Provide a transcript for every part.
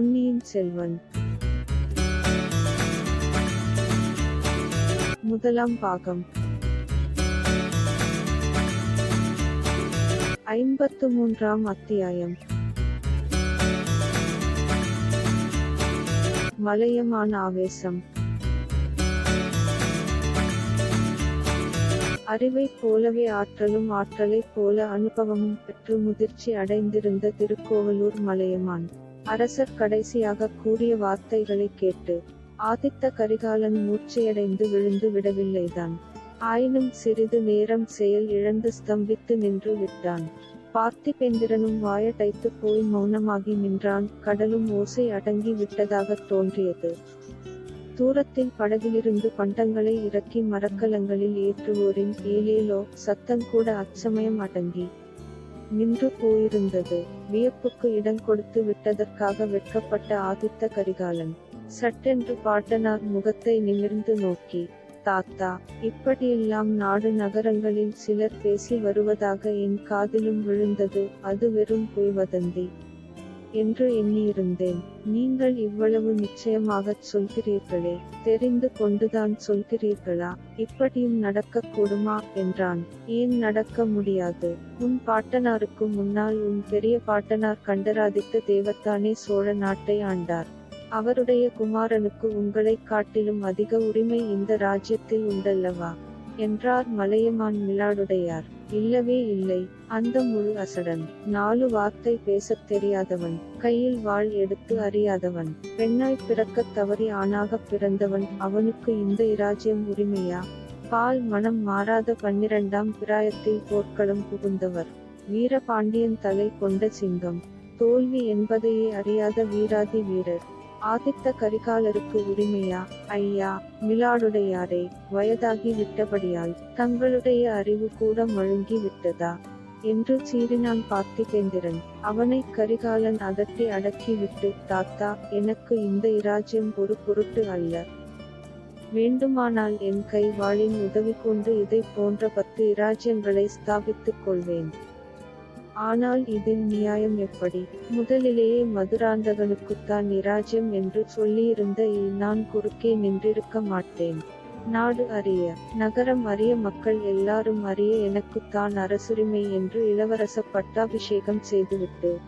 பொன்னியின் செல்வன். முதலாம் பாகம். ஐம்பத்து மூன்றாம் அத்தியாயம். மலையமான ஆவேசம். அறிவைப் போலவே ஆற்றலும் ஆற்றலைப் போல அனுபவமும் பெற்று முதிர்ச்சி அடைந்திருந்த திருக்கோவலூர் மலையமான். அரசர் கடைசியாக கூறிய வார்த்தைகளைக் கேட்டு ஆதித்த கரிகாலன் மூர்ச்சையடைந்து விழுந்து விடவில்லைதான். ஆயினும் சிறிது நேரம் செயல் இழந்து ஸ்தம்பித்து நின்று விட்டான். பார்த்திபேந்திரனும் வாயடைத்து போய் மௌனமாகி நின்றான். கடலும் ஓசை அடங்கி விட்டதாகத் தோன்றியது. தூரத்தில் படகிலிருந்து பண்டங்களை இறக்கி மரக்கலங்களில் ஏற்றுவோரின் ஏலேலோ சத்தங்கூட அச்சமயம் அடங்கி நின்று போயிருந்தது. வியப்புக்கு இடம் கொடுத்து விட்டதற்காக வெட்கப்பட்ட ஆதித்த கரிகாலன். சட்டென்று பாட்டனார் முகத்தை நிமிர்ந்து நோக்கி தாத்தா இப்படியெல்லாம் நாடு நகரங்களில் சிலர் பேசி வருவதாக என் காதிலும் விழுந்தது. அது வெறும் பொய் வதந்தி. என்று எண்ணியிருந்தேன். நீங்கள் இவ்வளவு நிச்சயமாகச் சொல்கிறீர்களே தெரிந்து கொண்டுதான் சொல்கிறீர்களா? இப்படியும் நடக்கக்கூடுமா? என்றான். ஏன் நடக்க முடியாது? உன் பாட்டனாருக்கு முன்னால் உன் பெரிய பாட்டனார் கண்டராதித்த தேவத்தானே சோழ நாட்டை ஆண்டார். அவருடைய குமாரனுக்கு உங்களைக் காட்டிலும் அதிக உரிமை இந்த ராஜ்யத்தில் உண்டல்லவா? என்றார் மலையமான் மிலாடுடையார். இல்லவே இல்லை. அந்த முழு அசடன். நாலு வார்த்தை பேசத் தெரியாதவன். கையில் வாள் எடுத்து அறியாதவன். பெண்ணாய் பிறக்கத் தவறி ஆணாகப் பிறந்தவன். அவனுக்கு இந்த இராஜ்யம் உரிமையா? பால் மனம் மாறாத பன்னிரண்டாம் பிராயத்தில் போர்க்களம் புகுந்தவர். வீரபாண்டியன் தலை கொண்ட சிங்கம். தோல்வி என்பதையே அறியாத வீராதி வீரர். ஆதித்த கரிகாலருக்கு உரிமையா? ஐயா மிலாடுடையாரே வயதாகி விட்டபடியால் தங்களுடைய அறிவு கூட மழுங்கி விட்டதா? என்று சீறினான் பார்த்திபேந்திரன் அவனை கரிகாலன் அதட்டி அடக்கிவிட்டு தாத்தா எனக்கு இந்த இராஜ்யம் ஒரு பொருட்டு அல்ல. வேண்டுமானால் என் கை வாளின் உதவி கொண்டு இதைப் போன்ற பத்து இராஜ்யங்களை ஸ்தாபித்துக் கொள்வேன். ஆனால் இதில் நியாயம் எப்படி? முதலிலேயே மதுராந்தகனுக்குத்தான் இராஜ்யம் என்று சொல்லியிருந்த இல் நான் குறுக்கே நின்றிருக்க மாட்டேன். நாடு அறிய நகரம் அறிய மக்கள் எல்லாரும் அறிய எனக்குத்தான் அரசுரிமை என்று இளவரச பட்டாபிஷேகம் செய்துவிட்டு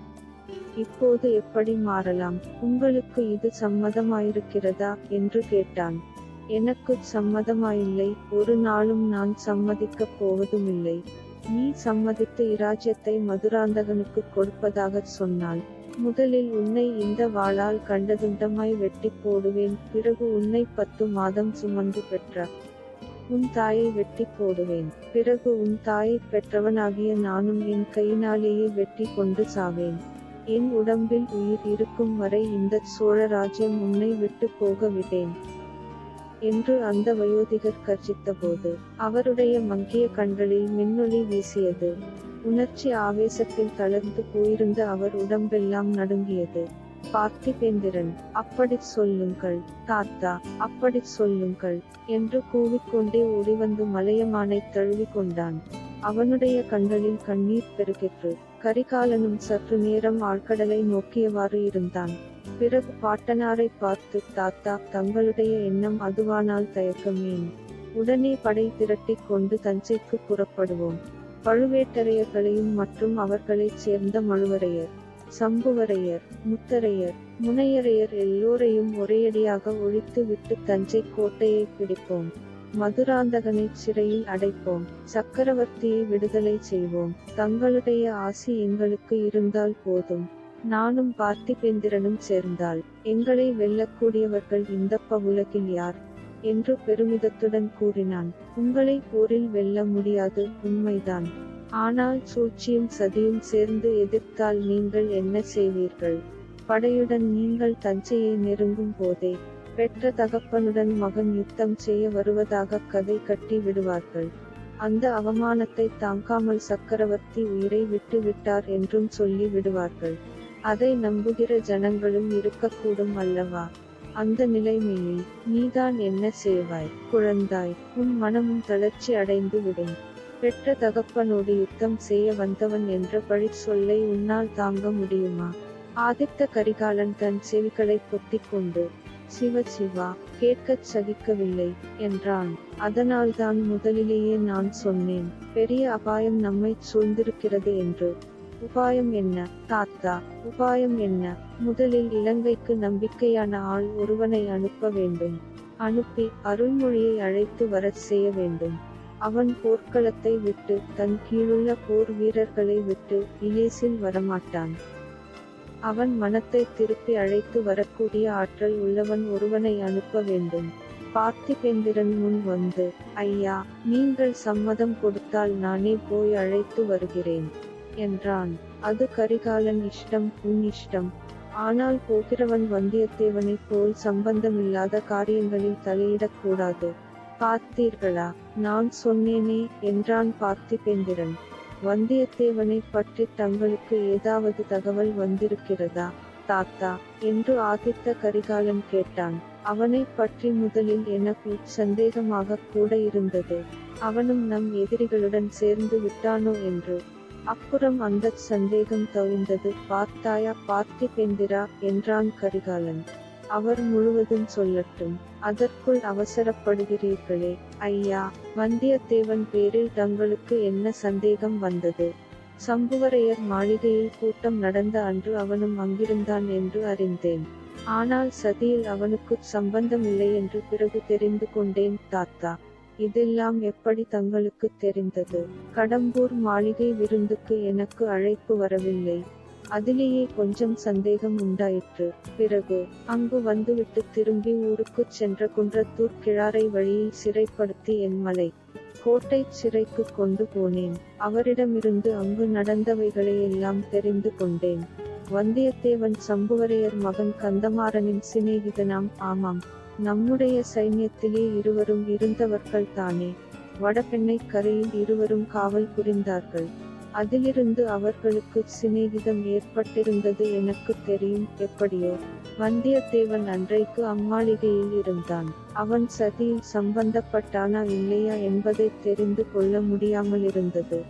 இப்போது எப்படி மாறலாம்? உங்களுக்கு இது சம்மதமாயிருக்கிறதா? என்று கேட்டான். எனக்கு சம்மதமாயில்லை. ஒரு நாளும் நான் சம்மதிக்கப் போவதுமில்லை. நீ சம்மதித்து இராஜ்யத்தை மதுராந்தகனுக்கு கொடுப்பதாகச் சொன்னாள். முதலில் உன்னை இந்த வாளால் கண்டதுண்டமாய் வெட்டி போடுவேன் பிறகு உன்னை பத்து மாதம் சுமந்து பெற்ற உன் தாயை வெட்டி போடுவேன் பிறகு உன் தாயை பெற்றவனாகிய நானும் என் கையினாலேயே வெட்டி கொண்டு சாவேன். என் உடம்பில் உயிர் இருக்கும் வரை இந்த சோழ ராஜ்யம் உன்னை விட்டு போக விட்டேன் என்று அந்த வயோதிகர் கர்ஜித்தபோது அவருடைய மங்கிய கண்களில் மின்னொளி வீசியது. உணர்ச்சி ஆவேசத்தில் தளர்ந்து போயிருந்த அவர் உடம்பெல்லாம் நடுங்கியது. பார்த்திபேந்திரன் அப்படி சொல்லுங்கள் தாத்தா அப்படி சொல்லுங்கள் என்று கூவிக்கொண்டே ஓடிவந்து மலையமானை தழுவி கொண்டான் அவனுடைய கண்களில் கண்ணீர் பெருகிற்று கரிகாலனும் சற்று நேரம் ஆழ்கடலை நோக்கியவாறு இருந்தான். பிறகு பாட்டனாரை பார்த்து தாத்தா தங்களுடைய எண்ணம் அதுவானால் தயக்கமேன். உடனே படை திரட்டிக் கொண்டு தஞ்சைக்கு புறப்படுவோம். பழுவேட்டரையர்களையும் மற்றும் அவர்களைச் சேர்ந்த மழுவரையர் சம்புவரையர் முத்தரையர் முனையரையர் எல்லோரையும் ஒரேயடியாக ஒழித்து விட்டு தஞ்சை கோட்டையை பிடிப்போம். மதுராந்தகனை சிறையில் அடைப்போம். சக்கரவர்த்தியை விடுதலை செய்வோம். தங்களுடைய ஆசி எங்களுக்கு இருந்தால் போதும். நானும் பார்த்திபேந்திரனும் சேர்ந்தால் எங்களை வெல்லக்கூடியவர்கள் இந்த உலகில் யார்? என்று பெருமிதத்துடன் கூறினான். உங்களை போரில் வெல்ல முடியாது உண்மைதான். ஆனால் சூழ்ச்சியும் சதியும் சேர்ந்து எதிர்த்தால் நீங்கள் என்ன செய்வீர்கள்? படையுடன் நீங்கள் தஞ்சையை நெருங்கும் போதே பெற்ற தகப்பனுடன் மகன் யுத்தம் செய்ய வருவதாக கதை கட்டி விடுவார்கள். அந்த அவமானத்தை தாங்காமல் சக்கரவர்த்தி உயிரை விட்டு விட்டார் என்றும் சொல்லி விடுவார்கள். அதை நம்புகிற ஜனங்களும் இருக்கக்கூடும் அல்லவா? அந்த நிலைமையில் நீதான் என்ன செய்வாய்? குழந்தாய் உன் மனமும் தளர்ச்சி அடைந்து விடும். பெற்ற தகப்பனோடு யுத்தம் செய்ய வந்தவன் என்ற பழி சொல்லை உன்னால் தாங்க முடியுமா? ஆதித்த கரிகாலன் தன் செவிகளை பொத்திக் கொண்டு சிவ சிவா கேட்கச் சகிக்கவில்லை என்றான். அதனால்தான் முதலிலேயே நான் சொன்னேன் பெரிய அபாயம் நம்மைச் சூழ்ந்திருக்கிறது என்று. உபாயம் என்ன? தாத்தா உபாயம் என்ன? முதலில் இலங்கைக்கு நம்பிக்கையான ஆள் ஒருவனை அனுப்ப வேண்டும். அனுப்பி அருள்மொழியை அழைத்து வரச் செய்ய வேண்டும். அவன் போர்க்களத்தை விட்டு தன் கீழுள்ள போர் வீரர்களை விட்டு இலேசில் வரமாட்டான். அவன் மனத்தை திருப்பி அழைத்து வரக்கூடிய ஆற்றல் உள்ளவன் ஒருவனை அனுப்ப வேண்டும். பார்த்திபேந்திரன் முன் வந்து ஐயா நீங்கள் சம்மதம் கொடுத்தால் நானே போய் அழைத்து வருகிறேன். என்றான். அது கரிகாலன் இஷ்டம் உன் இஷ்டம். ஆனால் போகிறவன் வந்தியத்தேவனைப் போல் சம்பந்தமில்லாத காரியங்களில் தலையிடக்கூடாது பார்த்தீர்களா? நான் சொன்னேனே என்றான் பார்த்திபேந்திரன். வந்தியத்தேவனை பற்றி தங்களுக்கு ஏதாவது தகவல் வந்திருக்கிறதா? தாத்தா என்று ஆதித்த கரிகாலன் கேட்டான். அவனை பற்றி முதலில் எனக்கு சந்தேகமாக கூட இருந்தது. அவனும் நம் எதிரிகளுடன் சேர்ந்து விட்டானோ என்று. அப்புறம் அந்த சந்தேகம் தவிந்தது பார்த்தாயா பார்த்திபேந்திரா என்றான் கரிகாலன். அவர் முழுவதும் சொல்லட்டும். அதற்குள் அவசரப்படுகிறீர்களே. ஐயா வந்தியத்தேவன் பேரில் தங்களுக்கு என்ன சந்தேகம் வந்தது? சம்புவரையர் மாளிகையில் கூட்டம் நடந்த அன்று அவனும் அங்கிருந்தான் என்று அறிந்தேன். ஆனால் சதியில் அவனுக்குச் சம்பந்தமில்லை என்று பிறகு தெரிந்து கொண்டேன் தாத்தா. இதெல்லாம் எப்படி தங்களுக்கு தெரிந்தது? கடம்பூர் மாளிகை விருந்துக்கு எனக்கு அழைப்பு வரவில்லை. அதிலேயே கொஞ்சம் சந்தேகம் உண்டாயிற்று. பிறகு அங்கு வந்துவிட்டு திரும்பி ஊருக்குச் சென்ற குன்றத்தூர் கிழாரை வழியில் சிறைப்படுத்தி என் மலை கோட்டை சிறைக்கு கொண்டு போனேன். அவரிடமிருந்து அங்கு நடந்தவைகளையெல்லாம் தெரிந்து கொண்டேன். வந்தியத்தேவன் சம்புவரையர் மகன் கந்தமாறனின் சிநேகிதனாம். ஆமாம். நம்முடைய சைன்யத்திலே இருவரும் இருந்தவர்கள் தானே. வடபெண்ணை கரையில் இருவரும் காவல் புரிந்தார்கள். அதிலிருந்து அவர்களுக்கு சிநேகிதம் ஏற்பட்டிருந்தது எனக்கு தெரியும். எப்படியோ வந்தியத்தேவன் அன்றைக்கு அம்மாளிகையில் இருந்தான். அவன் சதியில் சம்பந்தப்பட்டானா இல்லையா என்பதை தெரிந்து கொள்ள முடியாமல் இருந்தது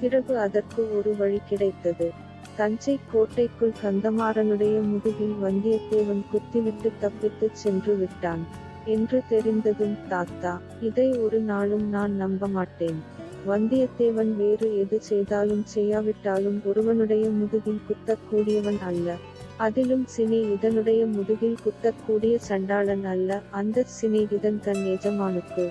பிறகு அதற்கு ஒரு வழி கிடைத்தது. தஞ்சை கோட்டைக்குள் கந்தமாறனுடைய முதுகில் வந்தியத்தேவன் குத்திவிட்டு தப்பித்துச் சென்று விட்டான். என்று தெரிந்ததும் தாத்தா இதை ஒரு நாளும் நான் நம்ப மாட்டேன். வந்தியத்தேவன் வேறு எது செய்தாலும் செய்யாவிட்டாலும் ஒருவனுடைய முதுகில் குத்தக்கூடியவன் அல்ல. அதிலும் சினி இதனுடைய முதுகில் குத்தக்கூடிய சண்டாளன் அல்ல. அந்த சிநேகிதன் தன் எஜமானுக்கு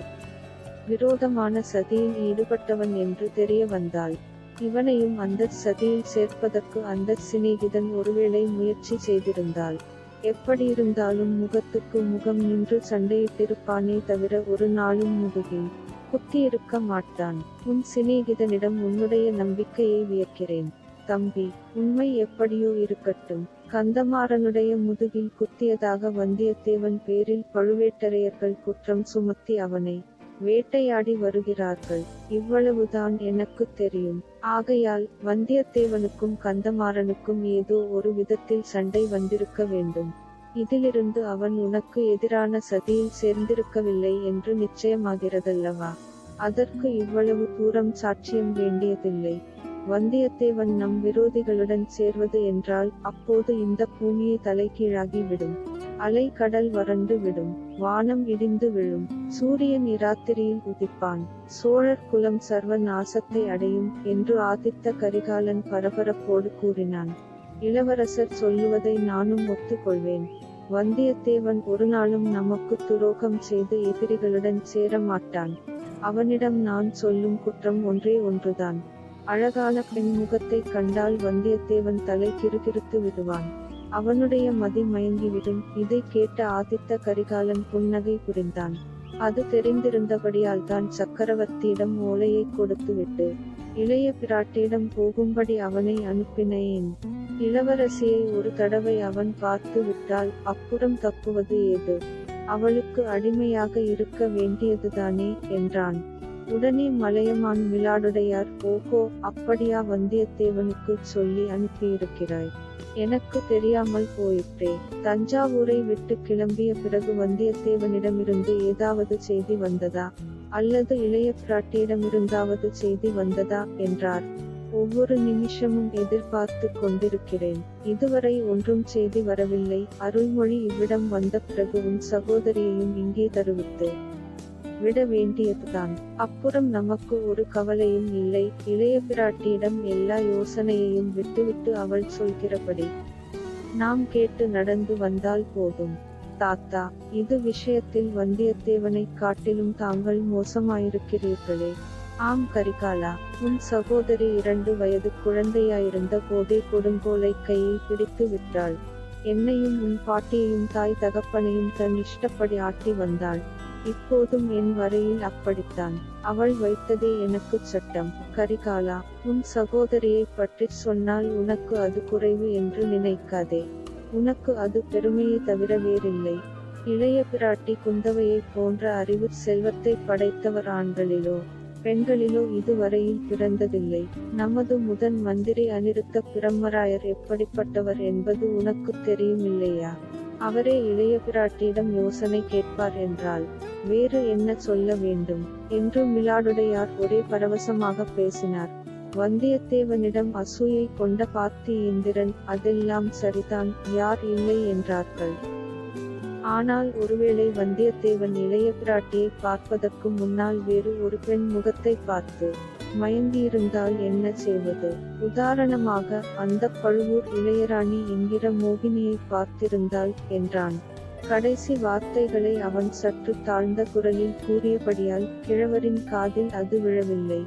விரோதமான சதியில் ஈடுபட்டவன் என்று தெரிய வந்தாள். இவனையும் அந்த சதியில் சேர்ப்பதற்கு அந்த சிநேகிதன் ஒருவேளை முயற்சி செய்திருந்தாள். எப்படியிருந்தாலும் முகத்துக்கு முகம் நின்று சண்டையிட்டிருப்பானே தவிர ஒரு நாளும் முதுகில் குத்தியிருக்க மாட்டான். உன் சிநேகிதனிடம் உன்னுடைய நம்பிக்கையை வியக்கிறேன். தம்பி உண்மை எப்படியோ இருக்கட்டும். கந்தமாறனுடைய முதுகில் குத்தியதாக வந்தியத்தேவன் பேரில் பழுவேட்டரையர்கள் குற்றம் சுமத்தி அவனை வேட்டையாடி வருகிறார்கள். இவ்வளவுதான் எனக்கு தெரியும். ஆகையால் வந்தியத்தேவனுக்கும் கந்தமாறனுக்கும் ஏதோ ஒரு விதத்தில் சண்டை வந்திருக்க வேண்டும். இதிலிருந்து அவன் உனக்கு எதிரான சதியில் சேர்ந்திருக்கவில்லை என்று நிச்சயமாகிறதல்லவா? அதற்கு இவ்வளவு தூரம் சாட்சியம் வேண்டியதில்லை. வந்தியத்தேவன் நம் விரோதிகளுடன் சேர்வது என்றால் அப்போது இந்த பூமியை தலைகீழாகிவிடும். அலை கடல் வறண்டு விடும். வானம் இடிந்து விழும். சூரியன் இராத்திரியில் உதிப்பான். சோழர் குலம் சர்வ நாசத்தை அடையும் என்று ஆதித்த கரிகாலன் பரபரப்போடு கூறினான். இளவரசர் சொல்லுவதை நானும் ஒத்துக்கொள்வேன். வந்தியத்தேவன் ஒரு நாளும் நமக்கு துரோகம் செய்து எதிரிகளுடன் சேர மாட்டான் அவனிடம் நான் சொல்லும் குற்றம் ஒன்றே ஒன்றுதான். அழகான பெண் முகத்தைக் கண்டால் வந்தியத்தேவன் தலை கிறுகிறுத்து விடுவான். அவனுடைய மதி மயங்கிவிடும். இதை கேட்ட ஆதித்த கரிகாலன் புன்னகை புரிந்தான். அது தெரிந்திருந்தபடியால் தான் சக்கரவர்த்தியிடம் ஓலையை கொடுத்துவிட்டு இளைய பிராட்டியிடம் போகும்படி அவனை அனுப்பினேன். இளவரசியை ஒரு தடவை அவன் பார்த்து விட்டால் அப்புறம் தப்புவது ஏது? அவளுக்கு அடிமையாக இருக்க வேண்டியதுதானே? என்றான். உடனே மலையமான் மிலாடுடையார் ஓகோ அப்படியா வந்தியத்தேவனுக்கு சொல்லி அனுப்பியிருக்கிறாய். எனக்கு தெரியாமல் போயிற்றே. தஞ்சாவூரை விட்டு கிளம்பிய பிறகு வந்தியத்தேவனிடமிருந்து ஏதாவது செய்தி வந்ததா? அல்லது இளைய பிராட்டியிடமிருந்தாவது செய்தி வந்ததா? என்றார். ஒவ்வொரு நிமிஷமும் எதிர்பார்த்து கொண்டிருக்கிறேன். இதுவரை ஒன்றும் செய்தி வரவில்லை. அருள்மொழி இவ்விடம் வந்த பிறகு உன் சகோதரியையும் இங்கே தருவித்து விட வேண்டியதுதான். அப்புறம் நமக்கு ஒரு கவலையும் இல்லை. இளைய பிராட்டியிடம் எல்லா யோசனையையும் விட்டுவிட்டு அவள் சொல்கிறபடி நாம் கேட்டு நடந்து வந்தால் போதும். தாத்தா இது விஷயத்தில் வந்தியத்தேவனைக் காட்டிலும் தாங்கள் மோசமாயிருக்கிறீர்களே. ஆம் கரிகாலா. உன் சகோதரி இரண்டு வயது குழந்தையாயிருந்த போதே கொடுங்கோலை கையில் பிடித்து விட்டாள். என்னையும் உன் பாட்டியையும் தாய் தகப்பனையும் தன் இஷ்டப்படி ஆட்டி வந்தாள். இப்போதும் என் வரையில் அப்படித்தான். அவள் வைத்ததே எனக்குச் சட்டம். கரிகாலா உன் சகோதரியை பற்றி சொன்னால் உனக்கு அது குறைவு என்று நினைக்காதே. உனக்கு அது பெருமையை தவிர வேறில்லை. இளைய பிராட்டி குந்தவையைப் போன்ற அறிவு செல்வத்தை படைத்தவர் ஆண்களிலோ பெண்களிலோ இதுவரையில் பிறந்ததில்லை. நமது முதன் மந்திரி அனிருத்த பிரம்மராயர் எப்படிப்பட்டவர் என்பது உனக்கு தெரியுமில்லையா? அவரே இளைய பிராட்டியிடம் யோசனை கேட்பார் என்றால் வேறு என்ன சொல்ல வேண்டும்? என்று மிலாடுடையார் ஒரே பரவசமாக பேசினார். வந்தியத்தேவனிடம் அசூயை கொண்ட பார்த்தி இந்திரன் அதெல்லாம் சரிதான் யார் இல்லை? என்றார்கள். ஆனால் ஒருவேளை வந்தியத்தேவன் இளைய பிராட்டியை பார்ப்பதற்கு முன்னால் வேறு ஒரு பெண் முகத்தை பார்த்து மயங்கியிருந்தால் என்ன செய்வது? உதாரணமாக அந்த பழுவூர் இளையராணி என்கிற மோகினியை பார்த்திருந்தாள் என்றான். கடைசி வார்த்தைகளை அவன் சற்று தாழ்ந்த குரலில் கூறியபடியால் கிழவரின் காதில் அது விழவில்லை.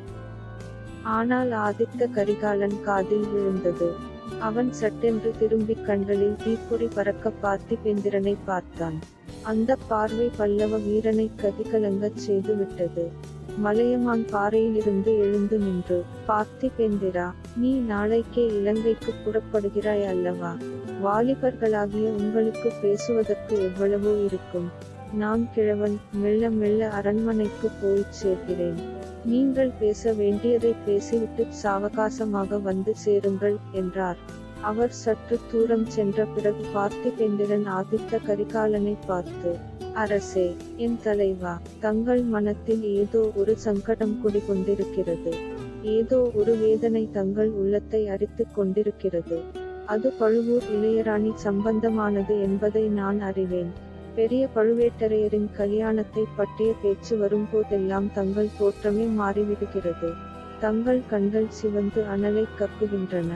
ஆனால் ஆதித்த கரிகாலன் காதில் விழுந்தது. அவன் சட்டென்று திரும்பி கண்களில் தீப்பொறி பறக்க பார்த்திபேந்திரனை பார்த்தான். அந்த பார்வை பல்லவ வீரனை கதிகலங்கச் செய்துவிட்டது. மலையமான் பாறையிலிருந்து எழுந்து நின்று பார்த்திபேந்திரா நீ நாளைக்கே இலங்கைக்கு புறப்படுகிறாய் அல்லவா? வாலிபர்களாகிய உங்களுக்கு பேசுவதற்கு எவ்வளவோ இருக்கும்? நான் கிழவன் மெல்ல மெல்ல அரண்மனைக்கு போய்ச் சேர்கிறேன். நீங்கள் பேச வேண்டியதை பேசிவிட்டு சாவகாசமாக வந்து சேருங்கள் என்றார். அவர் சற்று தூரம் சென்ற பிறகு பார்த்திபேந்திரன் ஆதித்த கரிகாலனை பார்த்து அரசே என் தலைவா தங்கள் மனத்தில் ஏதோ ஒரு சங்கடம் குடிகொண்டிருக்கிறது. ஏதோ ஒரு வேதனை தங்கள் உள்ளத்தை அரித்துக் கொண்டிருக்கிறது. அது பழுவூர் இளையராணி சம்பந்தமானது என்பதை நான் அறிவேன். பெரிய பழுவேட்டரையரின் கல்யாணத்தை பற்றிய பேச்சு வரும்போதெல்லாம் தங்கள் தோற்றமே மாறிவிடுகிறது. தங்கள் கண்கள் சிவந்து அனலை கக்குகின்றன.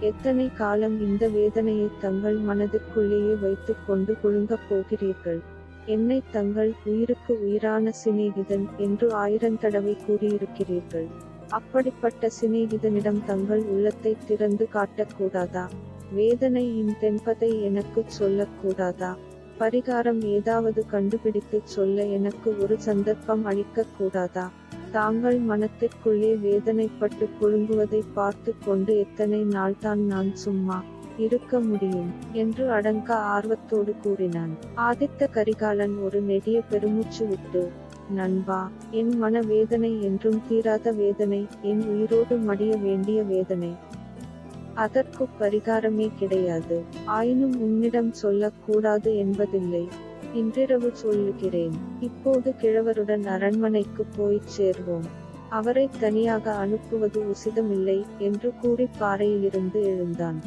எத்தனை காலம் இந்த வேதனையை தங்கள் மனதுக்குள்ளேயே வைத்துக் கொண்டு குழுங்கப் போகிறீர்கள்? என்னை தங்கள் உயிருக்கு உயிரான சிநேகிதன் என்று ஆயிரந்தடவை கூறியிருக்கிறீர்கள். அப்படிப்பட்ட சிநேகிதனிடம் தங்கள் உள்ளத்தை திறந்து காட்டக்கூடாதா வேதனையின் தென்பதை எனக்குச் சொல்லக்கூடாதா பரிகாரம் ஏதாவது கண்டுபிடித்துச் சொல்ல எனக்கு ஒரு சந்தர்ப்பம் அளிக்கக்கூடாதா தாங்கள் மனத்திற்குள்ளே வேதனைப்பட்டு புழுங்குவதை பார்த்து கொண்டு எத்தனை நாள்தான் நான் சும்மா இருக்க முடியும் என்று அடங்க ஆர்வத்தோடு கூறினான். ஆதித்த கரிகாலன் ஒரு நெடிய பெருமூச்சு விட்டு நண்பா என் மன வேதனை என்றும் தீராத வேதனை என் உயிரோடு மடிய வேண்டிய வேதனை. அதற்கு பரிகாரமே கிடையாது. ஆயினும் உன்னிடம் சொல்லக்கூடாது என்பதில்லை. இன்றிரவு சொல்லுகிறேன். இப்போது கிழவருடன் அரண்மனைக்கு போய்ச் சேர்வோம். அவரை தனியாக அனுப்புவது உசிதமில்லை என்று கூறி பாறையிலிருந்து எழுந்தான்.